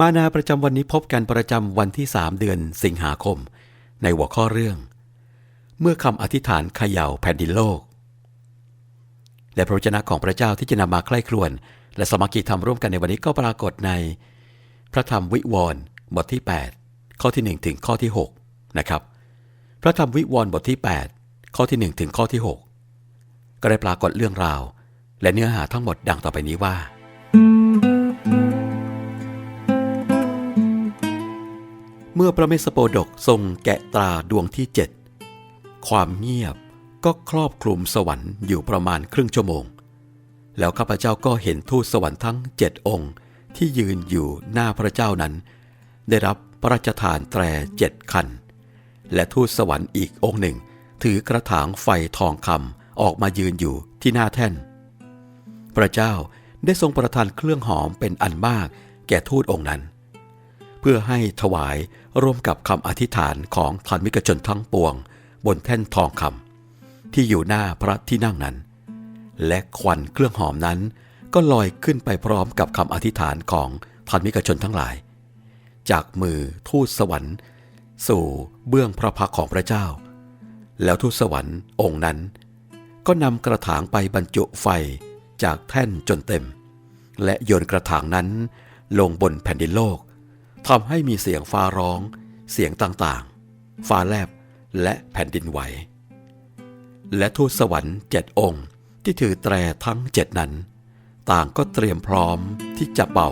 มานาประจำวันนี้พบกันประจำวันที่3เดือนสิงหาคม ในหัวข้อเรื่อง เมื่อคำอธิษฐานเขย่าแผ่นดินโลก และพระวจนะของพระเจ้าที่จะนำมาใคร่ครวญและสมัคคีธรรมร่วมกันในวันนี้ก็ปรากฏใน พระธรรมวิวรณ์บทที่ 8 ข้อที่ 1 ถึงข้อที่ 6 นะครับ พระธรรมวิวรณ์บทที่ 8 ข้อที่ 1 ถึงข้อที่ 6 ก็ได้ปรากฏเรื่องราว และเนื้อหาทั้งหมดดังต่อไปนี้ว่า มื่อพระเมสสโปดกทรงแกะตราดวงที่เจ็ดความเงียบก็ครอบคลุมสวรรค์อยู่ประมาณครึ่งชั่วโมง แล้วข้าพเจ้าก็เห็นทูตสวรรค์ทั้งเจ็ดองค์ที่ยืนอยู่หน้าพระเจ้านั้น ได้รับพระราชทานแตรเจ็ดคัน และทูตสวรรค์อีกองค์หนึ่ง ถือกระถางไฟทองคำออกมายืนอยู่ที่หน้าแท่น พระเจ้าได้ทรงประทานเครื่องหอมเป็นอันมากแก่ทูตองค์นั้น เพื่อให้ถวาย ร่วมกับคำอธิษฐานของธรรมิกชนทั้งปวง บนแท่นทองคำที่อยู่หน้าพระที่นั่งนั้น และควันเครื่องหอมนั้น ก็ลอยขึ้นไปพร้อมกับคำอธิษฐานของธรรมิกชนทั้งหลาย จากมือทูตสวรรค์ สู่เบื้องพระพักของพระเจ้า แล้วทูตสวรรค์องค์นั้น ก็นำกระถางไปบรรจุไฟจากแท่นจนเต็ม และโยนกระถางนั้นลงบนแผ่นดินโลก ทำให้มีเสียงฟ้าร้อง เสียงต่างๆ ฟ้าแลบและแผ่นดินไหว และทูตสวรรค์เจ็ดองค์ที่ถือแตรทั้งเจ็ดนั้น ต่างก็เตรียมพร้อมที่จะเป่า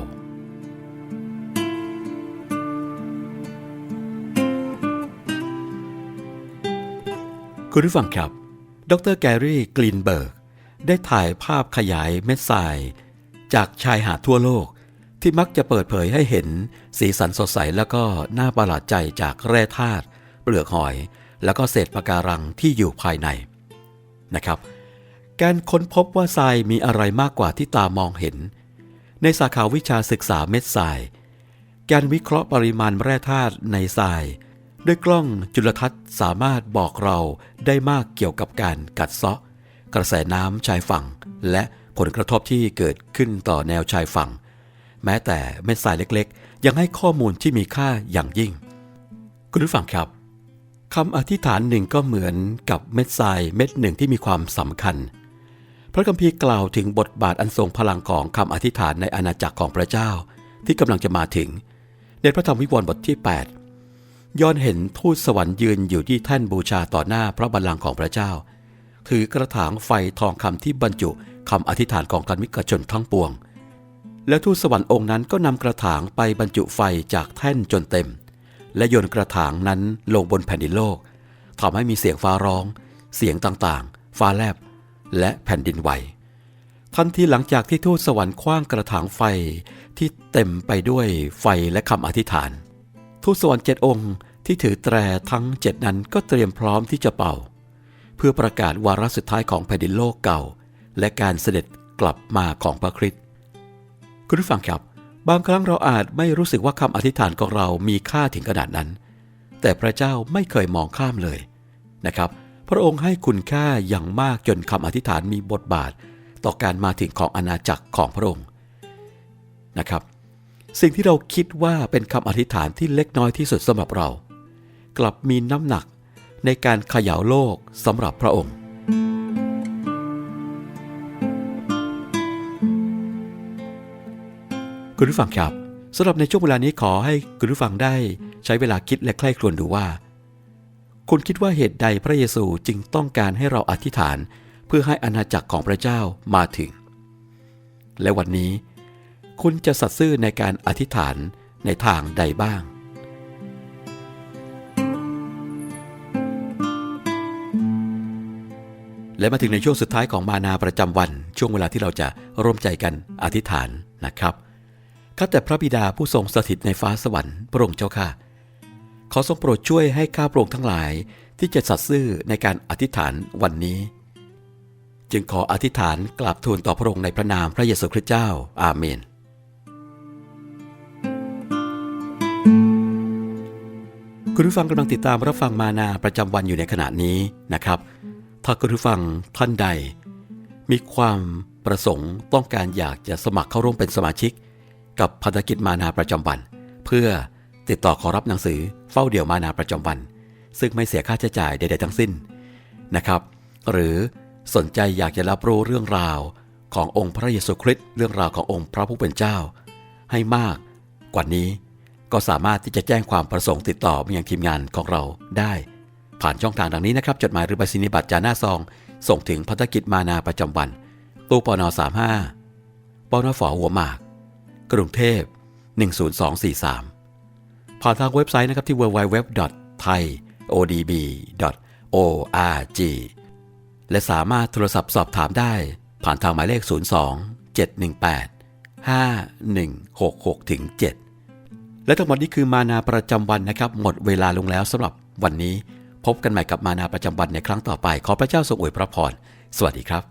คุณผู้ฟังครับ ดรแกรี่กลินเบิร์ก ได้ถ่ายภาพขยายเม็ดทราย จากชายหาดทั่วโลก ที่มักจะเปิดเผยให้เห็นสีสันสดใสแล้วก็น่าประหลาดใจจากแร่ธาตุเปลือกหอย แล้วก็เศษปะการังที่อยู่ภายในนะครับ การค้นพบว่าทรายมีอะไรมากกว่าที่ตามองเห็น ในสาขาวิชาศึกษาเม็ดทราย การวิเคราะห์ปริมาณแร่ธาตุในทราย ด้วยกล้องจุลทรรศน์สามารถบอกเราได้มากเกี่ยวกับการกัดเซาะ กระแสน้ำชายฝั่ง และผลกระทบที่เกิดขึ้นต่อแนวชายฝั่ง แม้แต่เม็ดทรายเล็กๆ ยังให้ข้อมูลที่มีค่าอย่างยิ่ง คุณผู้ฟังครับคำอธิษฐานหนึ่งก็เหมือนกับเม็ดทรายเม็ดหนึ่งที่มีความสำคัญ พระคัมภีร์กล่าวถึงบทบาทอันทรงพลังของคำอธิษฐานในอาณาจักรของพระเจ้า ที่กำลังจะมาถึง ในพระธรรมวิวรณ์บทที่ 8ย้อนเห็นทูตสวรรค์ยืนอยู่ที่แท่นบูชาต่อหน้าพระบัลลังก์ของพระเจ้า ถือกระถางไฟทองคำที่บรรจุคำอธิษฐานของการมิกชนทั้งปวง และทูตสวรรค์องค์นั้นก็นำกระถางไปบรรจุไฟจากแท่นจนเต็ม และโยนกระถางนั้นลงบนแผ่นดินโลกทำให้มีเสียงฟ้าร้อง เสียงต่างๆ ฟ้าแลบ และแผ่นดินไหวทันทีหลังจากที่ทูตสวรรค์คว้างกระถางไฟที่เต็มไปด้วยไฟและคำอธิษฐาน ทูตสวรรค์เจ็ดองค์ที่ถือแตรทั้งเจ็ดนั้นก็เตรียมพร้อมที่จะเป่า เพื่อประกาศวาระสุดท้ายของแผ่นดินโลกเก่า และการเสด็จกลับมาของพระคริสต์ คุณผู้ฟังครับ บางครั้งเราอาจไม่รู้สึกว่าคำอธิษฐานของเรามีค่าถึงขนาดนั้น แต่พระเจ้าไม่เคยมองข้ามเลยนะครับ พระองค์ให้คุณค่าอย่างมากจนคำอธิษฐานมีบทบาท ต่อการมาถึงของอาณาจักรของพระองค์นะครับ สิ่งที่เราคิดว่าเป็นคำอธิษฐานที่เล็กน้อยที่สุดสำหรับเรา กลับมีน้ำหนักในการเขย่าโลกสำหรับพระองค์ คุณผู้ฟังครับสำหรับในช่วงเวลานี้ขอให้คุณผู้ฟังได้ใช้เวลาคิดและใคร่ครวญดูว่า คุณคิดว่าเหตุใดพระเยซูจึงต้องการให้เราอธิษฐาน เพื่อให้อาณาจักรของพระเจ้ามาถึง และวันนี้ คุณจะสัตย์ซื่อในการอธิษฐานในทางใดบ้างและมาถึงในช่วงสุดท้ายของมานาประจำวัน ช่วงเวลาที่เราจะร่วมใจกันอธิษฐานนะครับ ข้าแต่พระบิดาผู้ทรงสถิตในฟ้าสวรรค์พระองค์เจ้าค่ะ ขอทรงโปรดช่วยให้ข้าพระองค์ทั้งหลายที่จะสัตย์ซื่อในการอธิษฐานวันนี้ จึงขออธิษฐานกราบทูลต่อพระองค์ในพระนามพระเยซูคริสต์เจ้า อาเมน คุณผู้ฟังกำลังติดตามรับฟังมานาประจำวันอยู่ในขณะนี้นะครับ ถ้าคุณผู้ฟังท่านใด มีความประสงค์ต้องการอยากจะสมัครเข้าร่วมเป็นสมาชิก กับพันธกิจมานาประจำวัน เพื่อติดต่อขอรับหนังสือเฝ้าเดี่ยวมานาประจำวัน ซึ่งไม่เสียค่าใช้จ่ายใด ๆ ทั้งสิ้นนะครับ หรือสนใจอยากจะรับรู้เรื่องราวขององค์พระเยซูคริสต์เรื่องราวขององค์พระผู้เป็นเจ้า ให้มากกว่านี้ก็สามารถที่จะแจ้งความประสงค์ติดต่อมายังทีมงานของเราได้ ผ่านช่องทางดังนี้นะครับ จดหมายหรือใบสินิบัตรจาหน้าซอง ส่งถึงพันธกิจมานาประจำวัน ตู้ปนอ35ปอนอฝอหัวหมาก กรุงเทพ 10243 ผ่านทางเว็บไซต์นะครับที่ www.thaiodb.org และสามารถโทรศัพท์สอบถามได้ ผ่านทางหมายเลข 02 718 5166ถึง7และทั้งหมดนี้คือมานาประจำวันนะครับ หมดเวลาลงแล้วสำหรับวันนี้ พบกันใหม่กับมานาประจำวันในครั้งต่อไป ขอพระเจ้าทรงอวยพระพร สวัสดีครับ